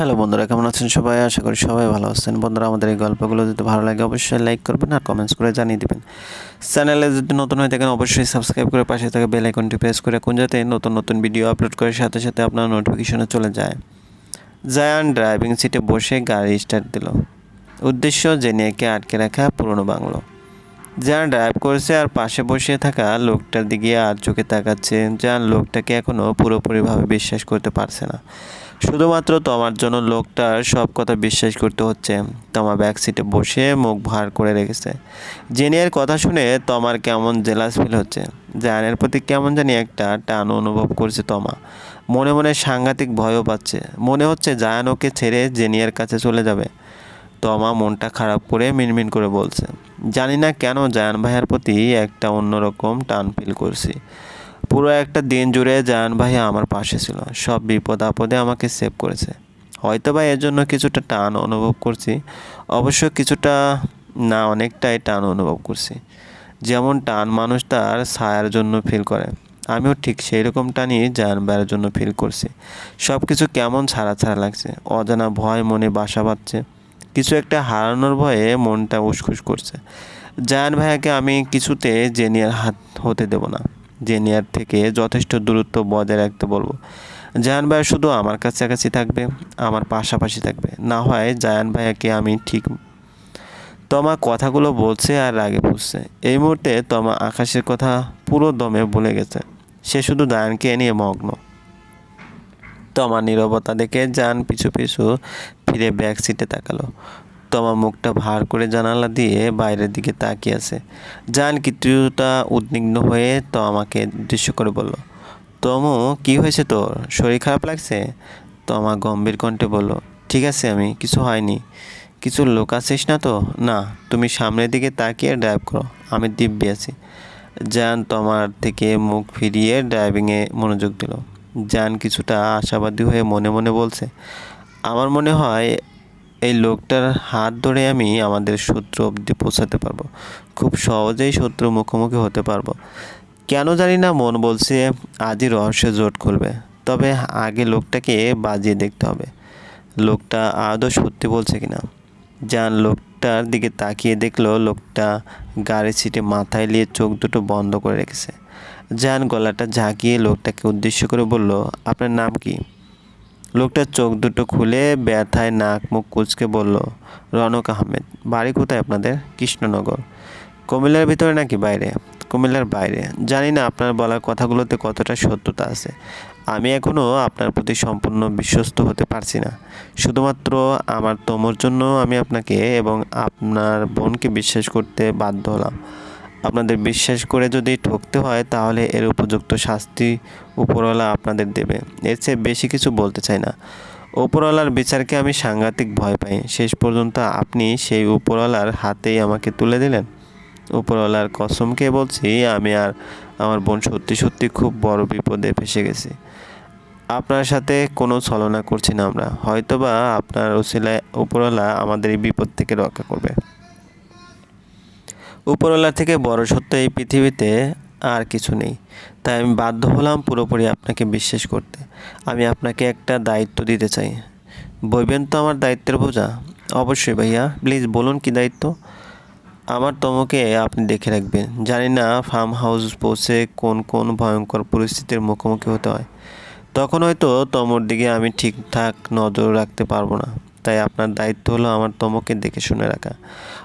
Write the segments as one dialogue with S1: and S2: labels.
S1: Hello বন্ধুরা, কেমন আছেন সবাই? আশা করি সবাই ভালো আছেন। বন্ধুরা, আমাদের এই গল্পগুলো যদি ভালো লাগে অবশ্যই লাইক করবেন আর কমেন্টস করে জানিয়ে দেবেন। চ্যানেলে যদি নতুন হয়ে থাকেন, অবশ্যই সাবস্ক্রাইব করে পাশে থাকা বেল আইকনটি প্রেস করে কোন যাতে নতুন নতুন ভিডিও আপলোড করার সাথে সাথে আপনার নোটিফিকেশনে চলে যায়। জায়ান ড্রাইভিং সিটে বসে গাড়ি স্টার্ট দিল। উদ্দেশ্য জেনিয়াকে আটকে রাখা পুরনো বাংলো। জায়ান ড্রাইভ করছে আর পাশে বসে থাকা লোকটার দিকে আর চোখে তাকাচ্ছে জায়ান লোকটাকে এখনও পুরোপুরিভাবে বিশ্বাস করতে পারছে না। শুধুমাত্র তোমার জন্য লোকটার সব কথা বিশ্বাস করতে হচ্ছে। তোমার ব্যাক সিটে বসে মুখ ভার করে রেখেছে। জেনিয়ার কথা শুনে তোমার কেমন জেলাস ফিল হচ্ছে। জায়ানের প্রতি কেমন জানি একটা টান অনুভব করছে তোমা। মনে মনে সাংঘাতিক ভয়ও পাচ্ছে। মনে হচ্ছে জায়ান ওকে ছেড়ে জেনিয়ার কাছে চলে যাবে। তমা মনটা খারাপ করে মিনমিন করে বলছে। জানি না কেন জায়ান ভাইয়ার প্রতি একটা অন্যরকম টান ফিল করছি। পুরো একটা দিন জুড়ে জায়ান ভাইয়া আমার পাশে ছিল। সব বিপদ আপদে আমাকে সেভ করেছে। হয়তো বা এর জন্য কিছুটা টান অনুভব করছি। অবশ্য কিছুটা না, অনেকটাই টান অনুভব করছি। যেমন টান মানুষ তার ছায়ার জন্য ফিল করে। আমিও ঠিক সেই রকম টানই জায়ান ভাইয়ের জন্য ফিল করছি। সব কিছু কেমন ছাড়া ছাড়া লাগছে। অজানা ভয় মনে বাসা বাঁধছে। কিছু একটা হারানোর ভয়ে মনটা উসখুস করছে। জায়ান ভাইয়াকে আমি কিছুতে জেনিয়ার হাত হতে দেব না। জেনিয়ার থেকে যথেষ্ট দূরত্ব বজায় রাখতে বলব। জায়ান ভাইয়া শুধু আমার কাছাকাছি থাকবে, আমার পাশাপাশি থাকবে। না হয় জায়ান ভাইয়াকে আমি ঠিক তমা কথাগুলো বলছে আর রাগে পুষছে এই মুহূর্তে তমা আকাশের কথা পুরো দমে ভুলে গেছে। সে শুধু জায়ানকে নিয়ে মগ্ন। তমা নীরবতা দেখে যান পিছু পিছু ফিরে ব্যাক সিটে তাকালো। তমা মুখটা ভার করে জানালা দিয়ে বাইরের দিকে তাকিয়ে আছে। যান কিছুটা উদ্বিগ্ন হয়ে তো আমাকে দৃশ্য করে বলল, তমু, কি হয়েছে তোর? শরীর খারাপ লাগছে? তমা গম্ভীর কণ্ঠে বলল, ঠিক আছে আমি, কিছু হয়নি। কিছু লোক আছিস না তো? না, তুমি সামনের দিকে তাকিয়ে ড্রাইভ করো, আমি দিব্যি আছি। যান তোমার থেকে মুখ ফিরিয়ে ড্রাইভিংয়ে মনোযোগ দিল। জান কিছুটা আশাবাদী হয়ে মনে মনে বলছে, আমার মনে হয় এই লোকটার হাত ধরে আমি আমাদের শত্রু অবধি পৌঁছাতে পারব। খুব সহজেই শত্রু মুখোমুখি হতে পারব। কেন জানি না, মন বলছে আজই রহস্য জোট খুলবে। তবে আগে লোকটাকে বাজিয়ে দেখতে হবে। লোকটা আদৌ সত্যি বলছে কিনা? যান লোকটার দিকে তাকিয়ে দেখল, লোকটা গাড়ির সিটে মাথায় নিয়ে চোখ দুটো বন্ধ করে রেখেছে। জান গলাটা ঝাঁকিয়ে লোকটাকে উদ্দেশ্য করে বলল, আপনার নাম কি? লোকটার চোখ দুটো খুলে ব্যথায় নাক মুখ কুচকে বলল, রনক আহমেদ। বাড়ি কোথায় আপনাদের? কৃষ্ণনগর। কুমিল্লার ভিতরে নাকি বাইরে? কুমিল্লার বাইরে। জানি না আপনার বলার কথাগুলোতে কতটা সত্যতা আছে। আমি এখনও আপনার প্রতি সম্পূর্ণ বিশ্বস্ত হতে পারছি না। শুধুমাত্র আমার তোমর জন্য আমি আপনাকে এবং আপনার বোনকে বিশ্বাস করতে বাধ্য হলাম। আপনাদের বিশ্বাস করে যদি ঠকতে হয়, তাহলে এর উপযুক্ত শাস্তি উপরওয়ালা আপনাদের দেবে। এর চেয়ে বেশি কিছু বলতে চাই না। উপরওয়ালার বিচারকে আমি সাংঘাতিক ভয় পাই। শেষ পর্যন্ত আপনি সেই উপরওয়ালার হাতেই আমাকে তুলে দিলেন। উপরওয়ালার কসমকে বলছি, আমি আর আমার বোন সত্যি সত্যি খুব বড় বিপদে ফেসে গেছি। আপনার সাথে কোনো ছলনা করছি না আমরা। হয়তোবা আপনার ওসিলায় উপরওয়ালা আমাদের এই বিপদ থেকে রক্ষা করবে। উপরওয়ালা থেকে বড় সত্য এই পৃথিবীতে আর কিছু নেই। তাই আমি বাধ্য হলাম পুরোপুরি আপনাকে বিশ্বাস করতে। আমি আপনাকে একটা দায়িত্ব দিতে চাই। বইবেন তো আমার দায়িত্বের বোঝা? অবশ্যই ভাইয়া, প্লিজ বলুন কি দায়িত্ব? আমার তমকে আপনি দেখে রাখবেন। জানি না ফার্ম হাউস পৌঁছে কোন কোন ভয়ঙ্কর পরিস্থিতির মুখোমুখি হতে হয়। তখন হয়তো তমর দিকে আমি ঠিকঠাক নজর রাখতে পারব না। তাই আপনার দায়িত্ব হলো আমার তমকে দেখে শুনে রাখা।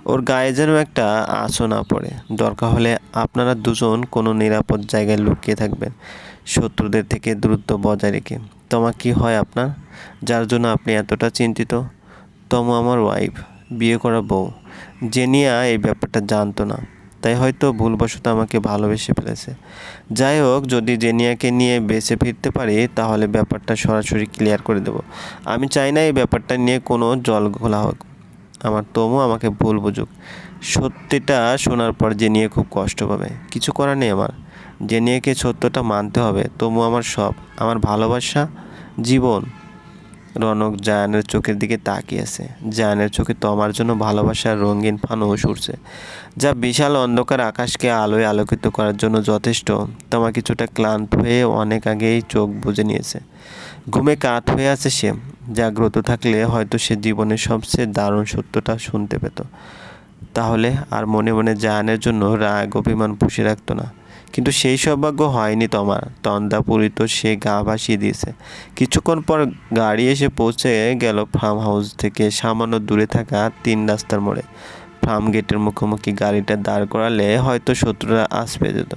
S1: ওর গায়ে যেন একটা আঁচও না পড়ে। দরকার হলে আপনারা দুজন কোনো নিরাপদ জায়গায় লুকিয়ে থাকবেন। শত্রুদের থেকে দূরত্ব বজায় রেখে। তোমা কি হয় আপনার? যার জন্য আপনি এতটা চিন্তিত? তম আমার ওয়াইফ বিয়ে করা বউ। জেনিয়া এই ব্যাপারটা জানতো না। তাই হয়তো ভুলবশত আমাকে ভালোবেসে ফেলেছে। যাই হোক, যদি জেনিয়াকে নিয়ে বেঁচে ফিরতে পারি, তাহলে ব্যাপারটা সরাসরি ক্লিয়ার করে দেব। আমি চাই না এই ব্যাপারটা নিয়ে কোনো জল ঘোলা হোক। আমার তমু আমাকে ভুল বুঝুক। সত্যিটা শোনার পর জেনিয়ে খুব কষ্ট পাবে। কিছু করার নেই আমার। জেনিয়াকে সত্যটা মানতে হবে। তবু আমার সব, আমার ভালোবাসা, জীবন রনক জায়ানের চোখের দিকে তাকিয়ে আছে। জায়ানের চোখে তমার জন্য ভালোবাসার রঙিন ফানুস উঠছে, যা বিশাল অন্ধকার আকাশকে আলোয় আলোকিত করার জন্য যথেষ্ট। তোমা কিছুটা ক্লান্ত হয়ে অনেক আগেই চোখ বুজে নিয়েছে। ঘুমে কাত হয়ে আছে সে, জাগ্রত থাকলে হয়তো সে জীবনের সবচেয়ে দারুণ সত্যটা শুনতে পেত। তাহলে আর মনে মনে জায়ানের জন্য রাগ, অভিমান পুষে রাখতো না। কিন্তু সেই সৌভাগ্য হয়নি তোমার। তন্দাপুরিত সে গা ভাসিয়ে দিয়েছে। কিছুক্ষণ পর গাড়ি এসে পৌঁছে গেল ফার্ম হাউস থেকে সামান্য দূরে থাকা তিন রাস্তার মোড়ে। ফার্ম গেটের মুখোমুখি গাড়িটা দাঁড় করালে হয়তো শত্রুরা আসবে যেত।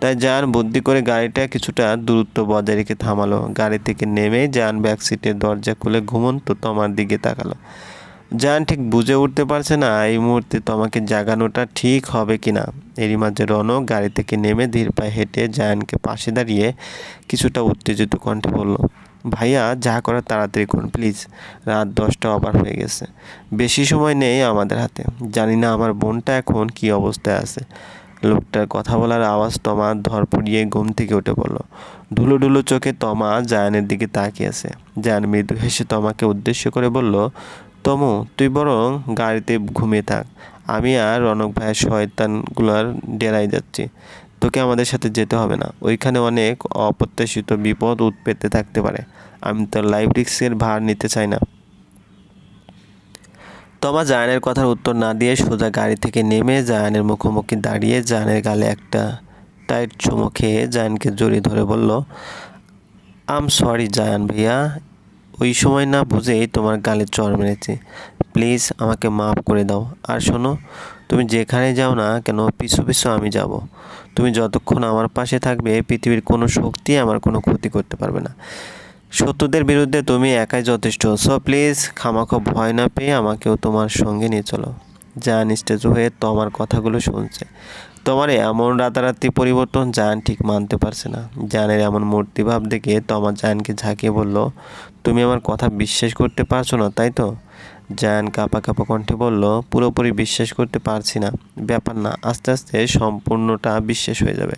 S1: তাই যান বুদ্ধি করে গাড়িটা কিছুটা দূরত্ব বজায় রেখে থামালো। গাড়ি থেকে নেমে যান ব্যাকসিটের দরজা খুলে ঘুমন্ত তোমার দিকে তাকালো। জান ঠিক বুঝে উঠতে পারছে না, এই মুহূর্তে তোমাকে জাগানোটা ঠিক হবে কি না। এরই মাঝে রনক গাড়ি থেকে নেমে ধীর পায়ে হেঁটে জায়ানকে পাশে দাঁড়িয়ে কিছুটা উত্তেজিত কণ্ঠে বলল, ভাইয়া, যা করার তাড়াতাড়ি করুন, প্লিজ। রাত দশটা ওভার হয়ে গেছে। বেশি সময় নেই আমাদের হাতে। জানি না আমার বোনটা এখন কি অবস্থায় আছে। লোকটার কথা বলার আওয়াজ তমা ধর পড়িয়ে ঘুম থেকে উঠে পড়ল। ঢুলো ঢুলো চোখে তমা জায়ানের দিকে তাকিয়ে আছে। জায়ান মৃদু হেসে তমাকে উদ্দেশ্য করে বলল তমু, তুই বরং গাড়িতে ঘুমিয়ে থাক। আমি আর রনক ভাইয়ের শয়তানগুলোর ডেরাই যাচ্ছি। তোকে আমাদের সাথে যেতে হবে না। ওইখানে অনেক অপ্রত্যাশিত বিপদ উৎপেতে থাকতে পারে। আমি তোর লাইফ রিক্সের ভার নিতে চাই না। তমা জায়ানের কথার উত্তর না দিয়ে সোজা গাড়ি থেকে নেমে জায়ানের মুখোমুখি দাঁড়িয়ে জায়ানের গালে একটা টাইট চুমো খেয়ে জায়ানকে জড়িয়ে ধরে বলল আম সরি জায়ান ভাইয়া ওই সময় না বুঝেই তোমার গালে চর মেরেছি। প্লিজ আমাকে মাফ করে দাও। আর শোনো, তুমি যেখানে যাও না কেন, পিছু পিছু আমি যাব। তুমি যতক্ষণ আমার পাশে থাকবে, পৃথিবীর কোনো শক্তি আমার কোনো ক্ষতি করতে পারবে না। শত্রুদের বিরুদ্ধে তুমি একাই যথেষ্ট। সো প্লিজ খামাখো ভয় না পেয়ে আমাকেও তোমার সঙ্গে নিয়ে চলো। জান স্টেজ হয়ে তোমার কথাগুলো শুনছে। তোমার এমন রাতারাতি পরিবর্তন জান ঠিক মানতে পারছে না। জানের এমন মূর্তিভাব দেখে তোমার জানকে ঝাঁকিয়ে বলল, তুমি আমার কথা বিশ্বাস করতে পারছ না, তাই তো? জায়ান কাপা কাপা কণ্ঠে বলল, পুরোপুরি বিশ্বাস করতে পারছি না। ব্যাপার না, আস্তে আস্তে সম্পূর্ণটা বিশ্বাস হয়ে যাবে।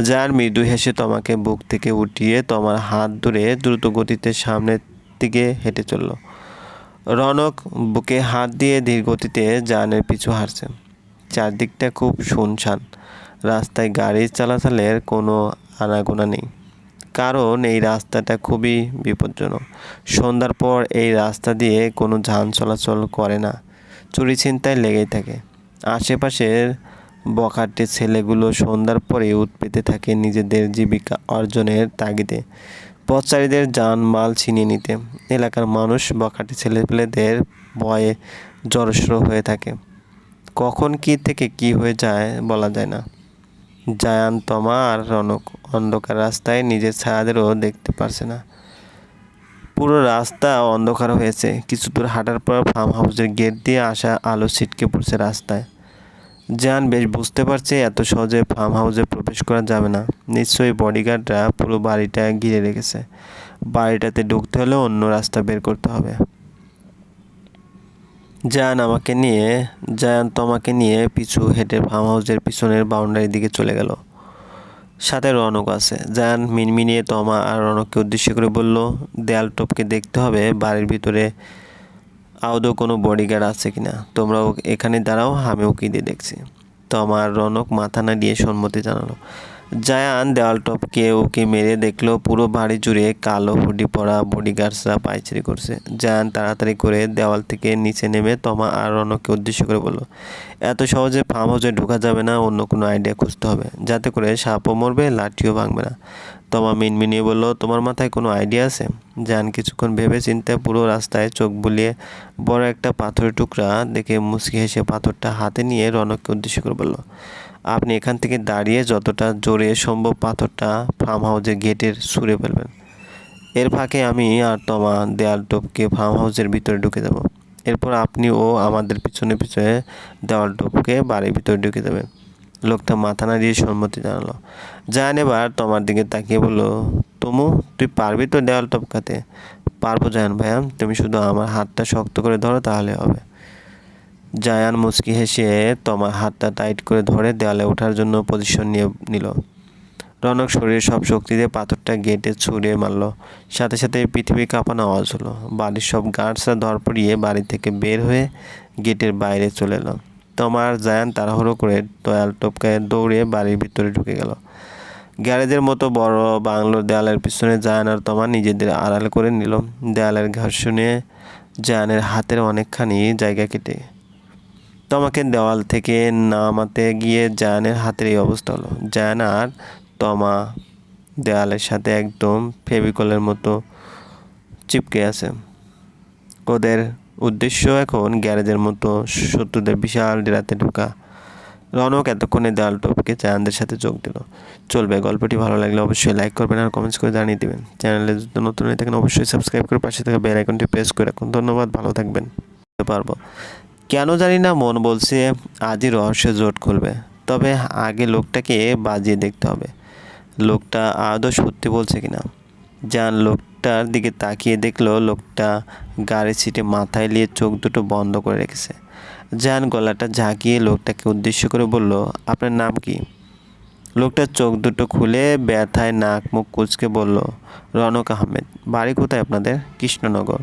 S1: যার মৃদু হেসে তোমাকে বুক থেকে উঠিয়ে তোমার হাত ধরে দ্রুত গতিতে সামনের দিকে হেঁটে চলল। রনক বুকে হাত দিয়ে ধীর গতিতে জানের পিছু হারছে চারদিকটা খুব শুনশান। রাস্তায় গাড়ি চলাচলের কোনো আনাগোনা নেই। কারণ এই রাস্তাটা খুবই বিপজ্জনক। সন্ধ্যার পর এই রাস্তা দিয়ে কোনো যান চলাচল করে না। চুরি ছিনতাই লেগেই থাকে। আশেপাশের বখাটে ছেলেগুলো সন্ধ্যার পরে উৎপেতে থাকে নিজেদের জীবিকা অর্জনের তাগিদে। পথচারীদের যান মাল ছিনিয়ে নিতে। এলাকার মানুষ বখাটে ছেলেপেলেদের ভয়ে জড়সড় হয়ে থাকে। কখন কি থেকে কি হয়ে যায় বলা যায় না। জায়ান তমা আর রনক অন্ধকার রাস্তায় নিজের ছায়াদেরও দেখতে পারছে না। পুরো রাস্তা অন্ধকার হয়েছে। কিছু দূর হাঁটার পর ফার্ম হাউসের গেট দিয়ে আসা আলো ছিটকে পড়ছে রাস্তায়। জান বেশ বুঝতে পারছে এত সহজে ফার্ম হাউসে প্রবেশ করা যাবে না। নিশ্চয়ই বডিগার্ডরা পুরো বাড়িটা ঘিরে রেখেছে। বাড়িটাতে ঢুকতে হলে অন্য রাস্তা বের করতে হবে। জায়ান আমাকে নিয়ে, জায়ান তোমাকে নিয়ে পিছু হেঁটে ফার্ম হাউসের পিছনের বাউন্ডারির দিকে চলে গেল। সাথে রনক আছে। জায়ান মিনমিনিয়ে তমা আর রনককে উদ্দেশ্য করে বলল, দেয়াল টপকে দেখতে হবে, বাড়ির ভিতরে আদৌ কোনো বডিগার্ড আছে কিনা। তোমরাও এখানে দাঁড়াও, আমি ওকে দিয়ে দেখছি। তমা আর রনক মাথা না দিয়ে সম্মতি জানালো। জায়ান দেওয়াল টপকে ওকে মেরে দেখল পুরো বাড়ি জুড়ে কালো হুডি পরা বডিগার্ডসরা পাইচারি করছে। জায়ান তাড়াতাড়ি করে দেওয়াল থেকে নিচে নেমে তমা আর রনককে উদ্দেশ্য করে বলল, এত সহজে ফার্ম হাউসে ঢোকা যাবে না, অন্য কোনো আইডিয়া খুঁজতে হবে। যাতে করে সাপও মরবে, লাঠিও ভাঙবে না। তমা মিনমিনিয়ে বলল, তোমার মাথায় কোনো আইডিয়া আছে? জান কিছুক্ষণ ভেবে চিন্তে পুরো রাস্তায় চোখ বুলিয়ে বড় একটা পাথরের টুকরা দেখে মুসকি হেসে পাথরটা হাতে নিয়ে রনককে উদ্দেশ্য করে বলল আপনি এখান থেকে দাঁড়িয়ে যতটা জোরে সম্ভব পাথরটা ফার্ম হাউসের গেটের ছুঁড়ে ফেলবেন। এর ফাঁকে আমি আর তমা দেয়াল টোপকে ফার্ম হাউসের ভিতরে ঢুকে যাব। এরপর আপনি ও আমাদের পিছনে পিছনে দেওয়াল টোপকে বাড়ির ভিতরে ঢুকে যাবেন। লোকটা মাথা নাড়িয়ে সম্মতি জানালো। জান এবার তোমার দিকে তাকিয়ে বলল, তমু, তুই পারবি তো দেওয়াল টপকাতে? পারব জায়ান ভাইয়া। তুমি শুধু আমার হাতটা শক্ত করে ধরো, তাহলে হবে। জায়ান মুচকি হেসে তোমার হাতটা টাইট করে ধরে দেওয়ালে ওঠার জন্য পজিশন নিয়ে নিল। রনক শরীরের সব শক্তি দিয়ে পাথরটা গেটে ছুঁড়ে মারল। সাথে সাথে পৃথিবী কাঁপানো আওয়াজ হলো। বাড়ির সব গার্ডসরা ধর পড়িয়ে বাড়ি থেকে বের হয়ে গেটের বাইরে চলে এলো। তোমার জায়ান তাড়াহুড়ো করে দয়াল টপকে দৌড়ে বাড়ির ভিতরে ঢুকে গেল। গ্যারেজের মতো বড় বাংলোর দেয়ালের পিছনে জায়ান আর তোমার নিজেদের আড়াল করে নিল। দেয়ালের শুনে জায়ানের হাতের অনেকখানি জায়গা কেটে তোমাকে দেওয়াল থেকে নামাতে গিয়ে জায়ানের হাতের এই অবস্থা হলো। জায়ান আর তমা দেওয়ালের সাথে একদম ফেভিকলের মতো চিপকে আছে। ওদের উদ্দেশ্য এখন গ্যারেজের মতো শত্রুদের বিশাল ডেরাতে ঢোকা। রনক এতক্ষণে দেওয়াল টপকে জায়ানদের সাথে যোগ দিল। চলবে, গল্পটি ভালো লাগলে অবশ্যই লাইক করবেন আর কমেন্টস করে জানিয়ে দেবেন। চ্যানেলে যদি নতুন হয়ে থাকেন, অবশ্যই সাবস্ক্রাইব করে পাশে থাকা বেল আইকনটি প্রেস করে রাখুন। ধন্যবাদ, ভালো থাকবেন। পারব। কেন জানি না, মন বলছে আজই রহস্য জোট খুলবে তবে আগে লোকটাকে বাজিয়ে দেখতে হবে। লোকটা আদৌ সত্যি বলছে কিনা? যান লোকটার দিকে তাকিয়ে দেখল লোকটা গাড়ির সিটে মাথায় নিয়ে চোখ দুটো বন্ধ করে রেখেছে। যান গলাটা ঝাঁকিয়ে লোকটাকে উদ্দেশ্য করে বলল, আপনার নাম কি? লোকটার চোখ দুটো খুলে ব্যথায় নাক মুখ কুচকে বলল, রনক আহমেদ। বাড়ি কোথায় আপনাদের? কৃষ্ণনগর।